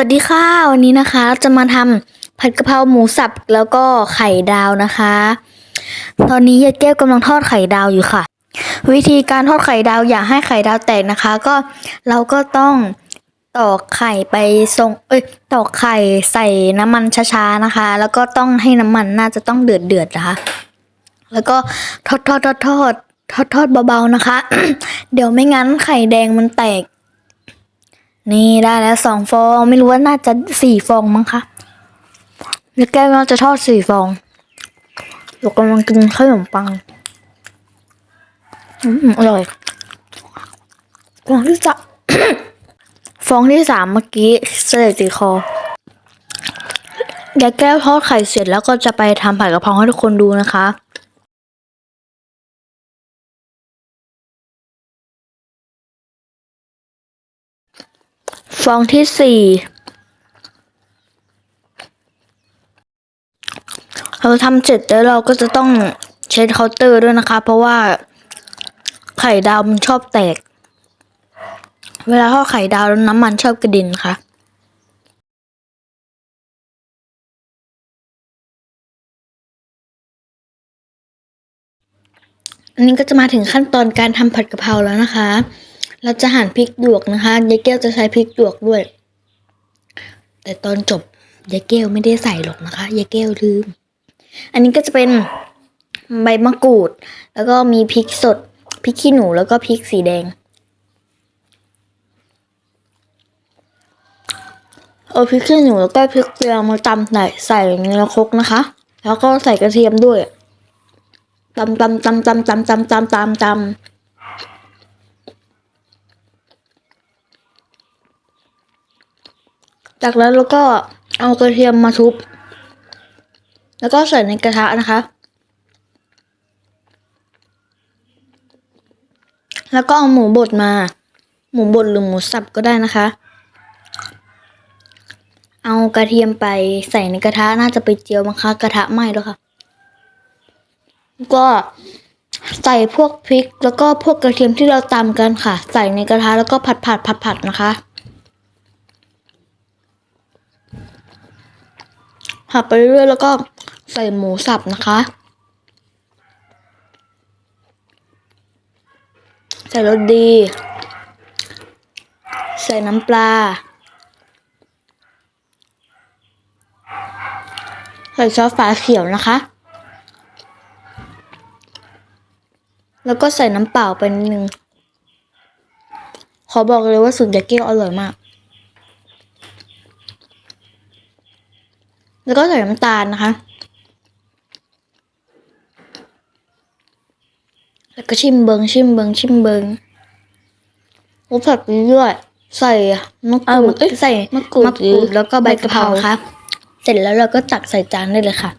วัสดีค่ะ วันนี้นะคะเราจะมาทำผัดกะเพราหมูสับแล้วก็ไข่ดาวนะคะ ตอนนี้ยายแก้วกำลังทอดไข่ดาวอยู่ค่ะ วิธีการทอดไข่ดาวอย่าให้ไข่ดาวแตกนะคะ ก็เราก็ต้องตอกไข่ไปทรงเอ้ยตอกไข่ใส่น้ำมันช้าๆนะคะ แล้วก็ต้องให้น้ำมันน่าจะต้องเดือดเดือดๆนะคะ แล้วก็ทอดทอดทอดทอดทอดทอดเบาๆนะคะ เดี๋ยวไม่งั้นไข่แดงมันแตก นี่ได้แล้วสองฟอง ไม่รู้ว่าน่าจะสี่ฟองมั้งคะแล้วแก้วน่าจะทอดสี่ฟองเดี๋ยวกำลังกินขนมปังอร่อยฟองที่สามฟองที่สามเมื่อกี้เสด็จติคอยายแก้วทอดไข่เสร็จแล้วก็จะไปทำผัดกะเพราให้ทุกคนดูนะคะ องที่สี่เราทำเสร็จแล้วเราก็จะต้องเช็ดเคาน์เตอร์ด้วยนะคะ เพราะว่าไข่ดาวมันชอบแตก เวลาทอดไข่ดาวแล้วน้ำมันชอบกระเด็นค่ะอันนี้ก็จะมาถึงขั้นตอนการทำผัดกะเพราแล้วนะคะ เราจะหั่นพริกหยวกนะคะยายแก้วจะใช้พริกหยวกด้วย แต่ตอนจบยายแก้วไม่ได้ใส่หรอกนะคะยายแก้วลืม อันนี้ก็จะเป็นใบมะกรูด แล้วก็มีพริกสดพริกขี้หนูแล้วก็พริกสีแดงเอาพริกขี้หนูแล้วก็พริกเกลือมาตำใส่ใส่ในกระครกนะคะ แล้วก็ใส่กระเทียมด้วยตำตำตำตำตำตำตำตำตำ จากนั้นเราก็เอากระเทียมมาทุบ แล้วก็ใส่ในกระทะนะคะ แล้วก็เอาหมูบดมา หมูบดหรือหมูสับก็ได้นะคะ เอากระเทียมไปใส่ในกระทะน่าจะไปเจียวมั้งคะกระทะไหม้แล้วค่ะ ก็ใส่พวกพริกแล้วก็พวกกระเทียมที่เราตำกันค่ะ ใส่ในกระทะแล้วก็ผัดผัดผัดผัดนะคะ ผัดไปเรื่อยๆแล้วก็ใส่หมูสับนะคะ ใส่รสดี ใส่น้ำปลา ใส่ซอสฝาเขียวนะคะ แล้วก็ใส่น้ำเปล่าไปนิดนึง ขอบอกเลยว่าสูตรยาเกี้ยวอร่อยมาก แล้วก็ใส่น้ำตาลนะคะ แล้วก็ชิมเบิงชิมเบิงชิมเบิงโอ้ผัดไปเรื่อยใส่มะกรูดเอ้ยใส่มะกรูดแล้วก็ใบกะเพราครับ เสร็จแล้วเราก็ตักใส่จานได้เลยค่ะ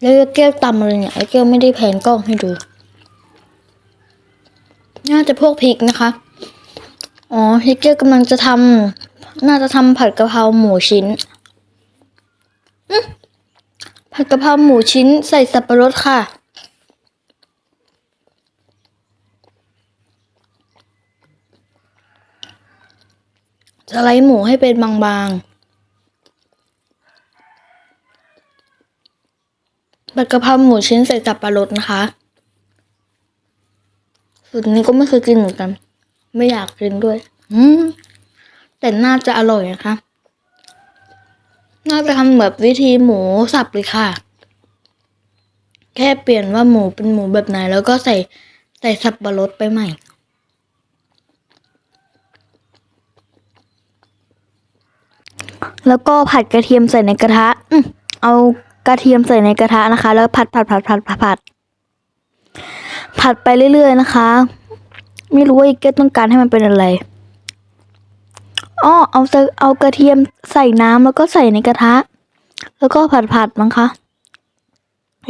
แล้วแก้วตำอะไรเนี่ยไอ้แก้วไม่ได้แผนกล้องให้ดู น่าจะพวกพริกนะคะ อ๋อเฮเกลกำลังจะทำ น่าจะทำผัดกะเพราหมูชิ้น ผัดกะเพราหมูชิ้นใส่สับปะรดค่ะ สไลด์หมูให้เป็นบางๆ ผัดกะเพราหมูชิ้นใส่สับปะรดนะคะสูตรนี้ก็ไม่เคยกินเหมือนกัน ไม่อยากกินด้วย อืม แต่น่าจะอร่อยนะคะ น่าจะทำแบบวิธีหมูสับเลยค่ะ แค่เปลี่ยนว่าหมูเป็นหมูแบบไหน แล้วก็ใส่ใส่สับปะรดไปใหม่ แล้วก็ผัดกระเทียมใส่ในกระทะอืมเอากระเทียมใส่ในกระทะนะคะ แล้วผัดผัดผัดผัดผัดผัดผัดไปเรื่อยๆนะคะ ไม่รู้ว่าอีกเกตต้องการให้มันเป็นอะไร อ้อเอาเอากระเทียมใส่น้ำแล้วก็ใส่ในกระทะ แล้วก็ผัดผัดมั้งคะ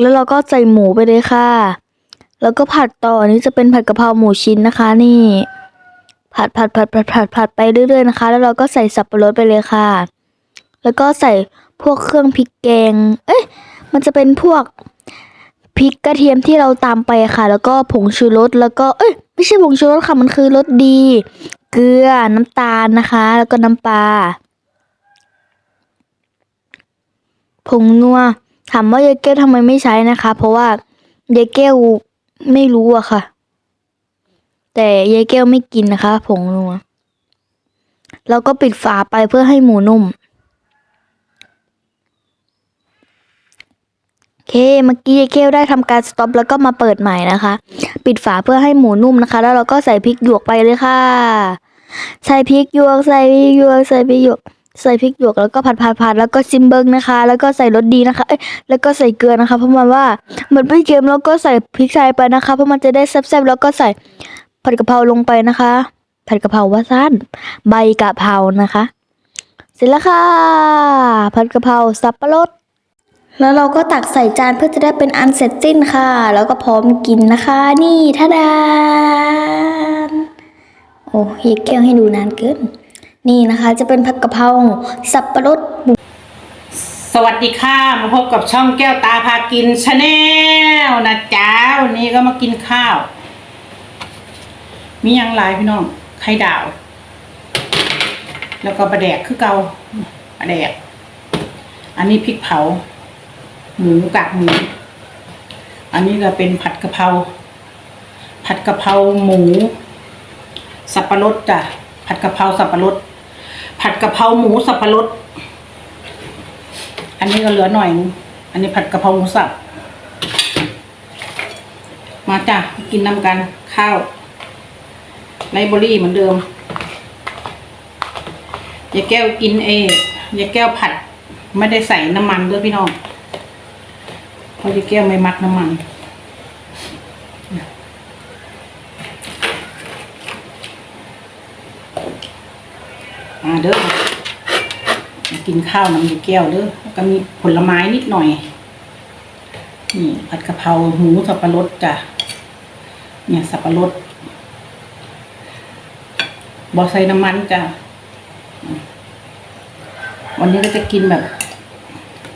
แล้วเราก็ใส่หมูไปเลยค่ะ แล้วก็ผัดต่ออันนี้จะเป็นผัดกะเพราหมูชิ้นนะคะนี่ ผัดผัดผัดผัดผัดผัดไปเรื่อยๆนะคะ แล้วเราก็ใส่สับปะรดไปเลยค่ะ แล้วก็ใส่พวกเครื่องพริกแกง เอ๊ะมันจะเป็นพวกพริกกระเทียมที่เราตามไปค่ะ แล้วก็ผงชูรสแล้วก็เอ้ยไม่ใช่ผงชูรสค่ะมันคือรสดี เกลือน้ำตาลนะคะ แล้วก็น้ำปลาผงนัวถามว่ายายแก้วทำไมไม่ใช้นะคะ เพราะว่ายายแก้วไม่รู้อะค่ะ แต่ยายแก้วไม่กินนะคะ ผงนัวแล้วก็ปิดฝาไปเพื่อให้หมูนุ่ม โอ เคเมื่อกี้ยายแก้วได้ทำการสต็อปแล้วก็มาเปิดใหม่นะคะ ปิดฝาเพื่อให้หมูนุ่มนะคะ แล้วเราก็ใส่พริกหยวกไปเลยค่ะ ใส่พริกหยวก ใส่พริกหยวก ใส่พริกหยวก ใส่พริกหยวกแล้วก็ผัดผัดผัดแล้วก็ซิมเบิงนะคะ แล้วก็ใส่รสดีนะคะเอ้แล้วก็ใส่เกลือนะคะ เพราะมันว่ามันไม่เค็มแล้วก็ใส่พริกไทยไปนะคะ เพราะมันจะได้แซ่บๆแล้วก็ใส่ผัดกะเพราลงไปนะคะ ผัดกะเพราว่าสั้น ใบกะเพรานะคะ เสร็จแล้วค่ะ ผัดกะเพราสับปะรด แล้วเราก็ตักใส่จานเพื่อจะได้เป็นอันเสร็จสิ้นค่ะ แล้วก็พร้อมกินนะคะ นี่ท่าดานโอ้ยายแก้วให้ดูนานเกิน นี่นะคะ จะเป็นผัดกะเพราสับปะรดสวัสดีค่ะ มาพบกับช่องแก้วตาพากินชาแนลนะจ๊ะวันนี้ก็มากินข้าว มียังหลายพี่น้องไข่ดาว แล้วก็ปลาแดกคือเกาปลาแดก อันนี้พริกเผา หมูกากหมู อันนี้ก็เป็นผัดกะเพรา ผัดกะเพราหมู สับปะรดจ้ะ ผัดกะเพราสับปะรด ผัดกะเพราหมูสับปะรด อันนี้ก็เหลือหน่อย อันนี้ผัดกะเพราหมูสับ มาจ้ะ กินน้ำกัน ข้าวไรเบอรี่เหมือนเดิมยายแก้วกินเอยายแก้วผัดไม่ได้ใส่น้ำมันด้วยพี่น้อง ราะยายแก้วไม่มักน้ำมันมาเด้อกินข้าวน้ำดีแก้วเด้อก็มีผลไม้นิดหน่อย นี่ผัดกะเพราหมูสับปะรดจ้ะเนี่ยสับปะรดบอใส่น้ำมันจ้ะวันนี้ก็จะกินแบบ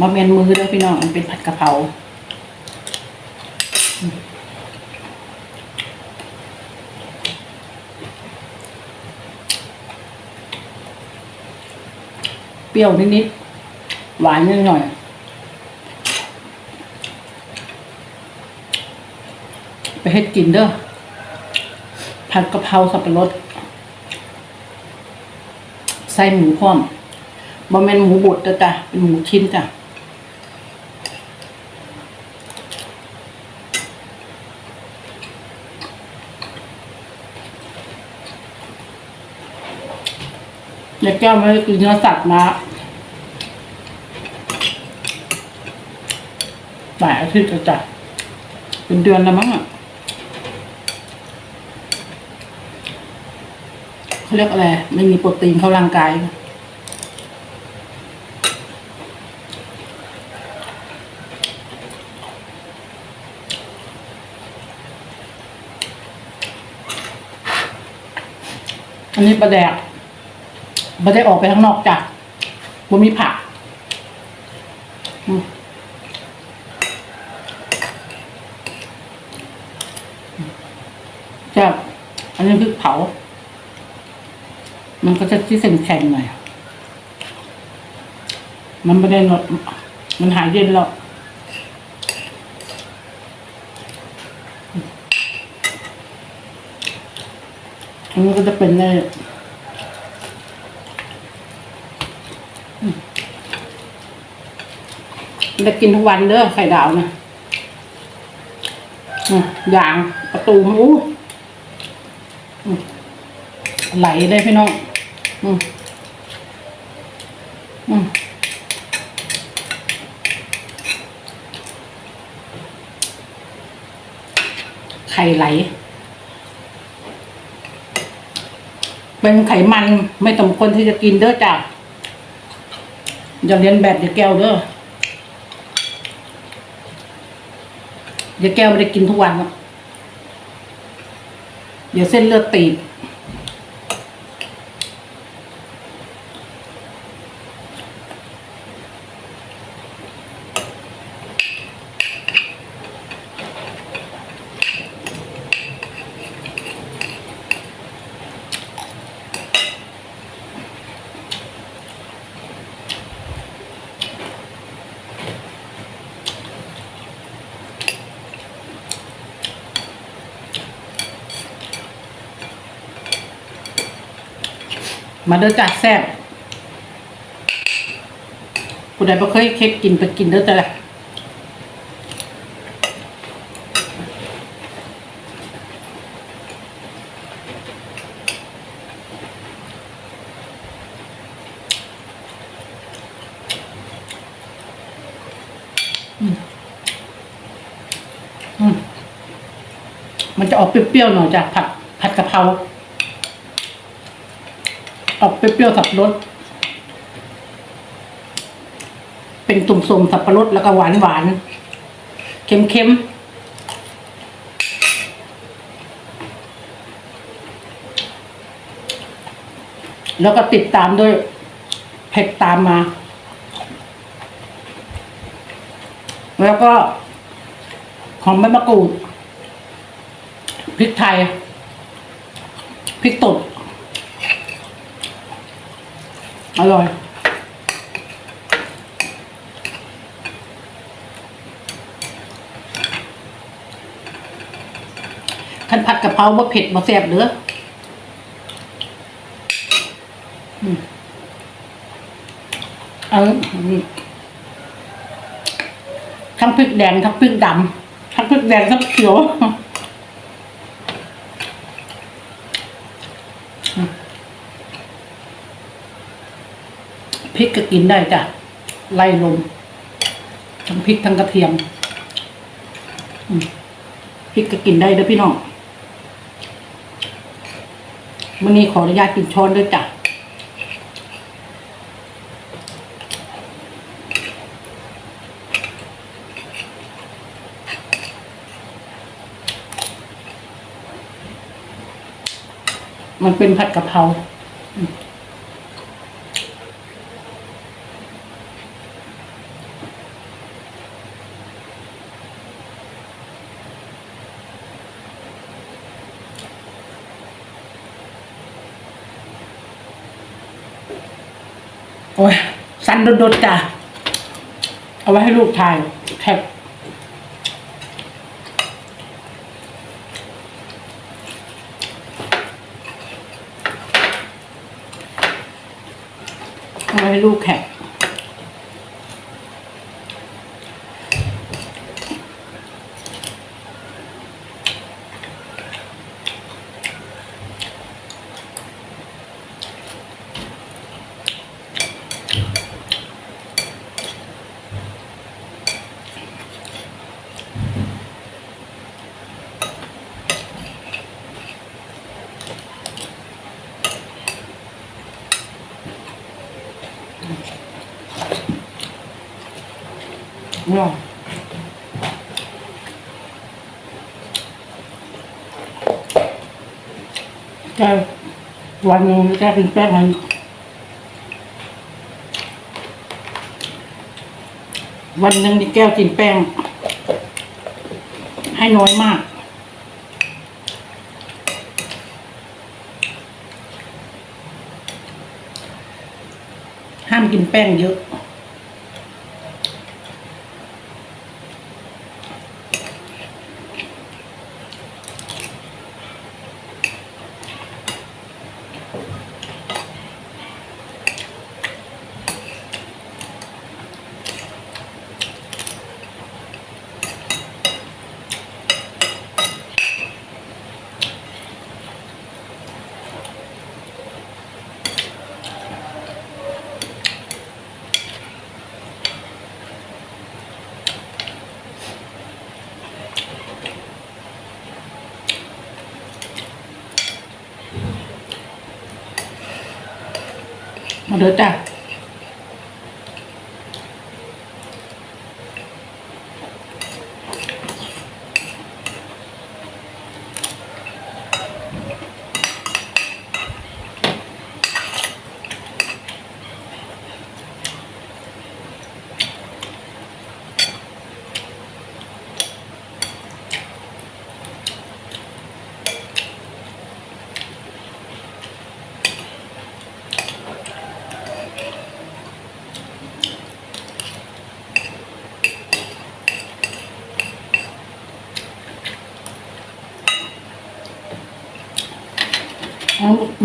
มาเมียนมือเลยพี่น้องมันเป็นผัดกะเพรา ปรี้ยวนิดๆ หวานนิดหน่อย ไปเฮ็ดกินเด้อ ผัดกะเพราสับปะรด ใส่หมูพร้อมบะเม่นหมูบดจ้ะเป็นหมูชิ้นจ้ะ ยายแก้วไม่ได้กินเนื้อสัตว์มาหลายอาทิตย์จ้ะเป็นเดือนแล้วมั้งเขาเรียกอะไร ไม่มีโปรตีนเข้าร่างกายอันนี้ปลาแดก ไม่ได้ออกไปข้างนอกจ้ะบ่มีผักจะอันนี้พริกเผา มันก็จะที่แข็งๆหน่อย มันไม่ได้นดมันหายเย็นแล้วอันนี้ก็จะเป็นใน ได้กินทุกวันเด้อไข่ดาวเนะอะอย่างประตูมูไหลเลยพี่น้องอืมอืมไข่ไหล เป็นไขมันไม่สมควรที่จะกินเด้อจ้ะอย่าเรียนแบบอย่าแก้วเด้อ ยายแก้วไม่ได้กินทุกวันครับเดี๋ยวเส้นเลือดตีบ มาเด้อจ้าแซ่บผู้ใดบ่เคยเค็ดกินไปกินเด้อจ้าอืมมันจะออกเปรี้ยวๆหน่อยจากผัดผัดกะเพรา ออกเปรี้ยวๆสับปะรดเป็นตุ่มสมสับปะรดแล้วก็หวานหวานๆเค็มๆแล้วก็ติดตามด้วยเผ็ดตามมา แล้วก็หอมใบมะกรูดพริกไทยพริกตด อร่อยขันผัดกะเพราบ่เผ็ดบ่แซ่บเด้ออืมเอานี่ทั้งพริกแดงทั้งพริกดำทั้งพริกแดงทั้งเขียว พริกก็กินได้จ้ะ ไล่ลม ทั้งพริกทั้งกระเทียมพริกก็กินได้เด้อพี่น้องวันนี้ขออนุญาตกินช้อนด้วยจ้ะมันเป็นผัดกะเพรา โอ้ยสันโดดๆจ้ะเอาไว้ให้ลูกทายแคบเอาไว้ให้ลูกแคบเนี่ย แกวันนึงแกกินแป้งมันวันหนึ่งนี่แก้วกินแป้ง ให้น้อยมาก ห้ามกินแป้งเยอะ มาเ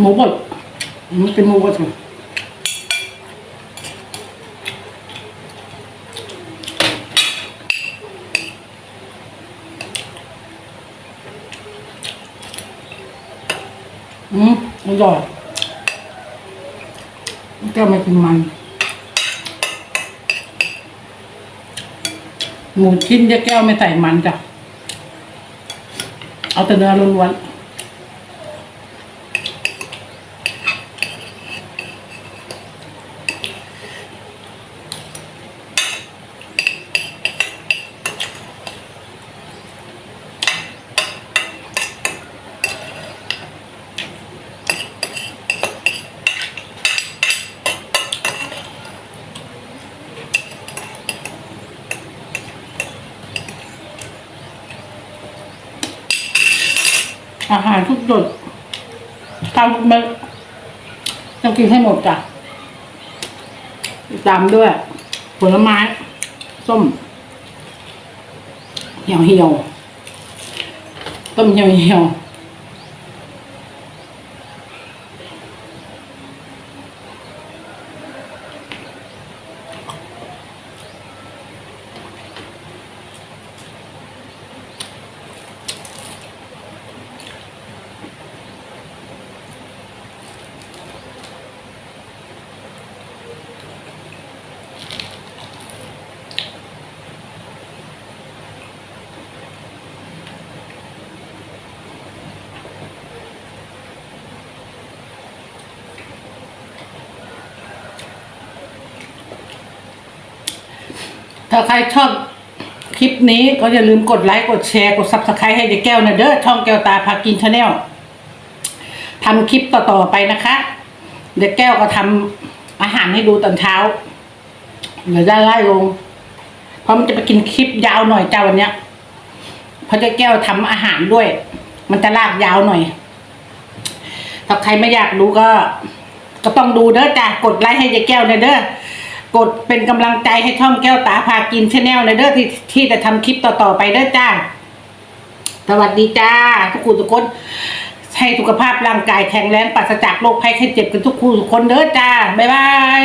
หมูบดมันเป็นหมูกระสุนอืมอร่อยแก้วไม่กินมัน หมูชิ้นเยอะแก้วไม่ใส่มันจ้ะ เอาแต่เนื้อล้วนๆ อาหารทุกหยดทำทุกเม็ดต้องกินให้หมดจ้ะตามด้วย ผลไม้ ส้ม เหี่ยวเหี่ยวต้มเหี่ยวเหี่ยวาใครชอบคลิปนี้ก็อย่าลืมกดไลค์กดแชร์กดซับสไครต์ให้ยายแก้วนะเด้อช่องแก้วตาพากินชาแนลทำคลิปต่อๆไปนะคะเดี๋ยแก้วก็ทำอาหารให้ดูตอนเช้าเดี๋ยวได้ไล่ลง เพราะมันจะไปกินคลิปยาวหน่อยเจ้าวันเนี้ยเพราะยายแก้วทำอาหารด้วย มันจะลากยาวหน่อยถ้าใครไม่อยากรู้ก็ ก็ต้องดูเด้อจ้ะกดไลค์ให้ยายแก้วนะเด้อ กดเป็นกำลังใจให้ช่องแก้วตาพากินชาแนลในเด้อที่ที่จะทำคลิปต่อๆไปเด้อจ้า สวัสดีจ้า ทุกคนทุกคนให้สุขภาพร่างกายแข็งแรงปราศจากโรคภัยไข้เจ็บกันทุกคู่ทุกคนเด้อจ้า บ๊ายบาย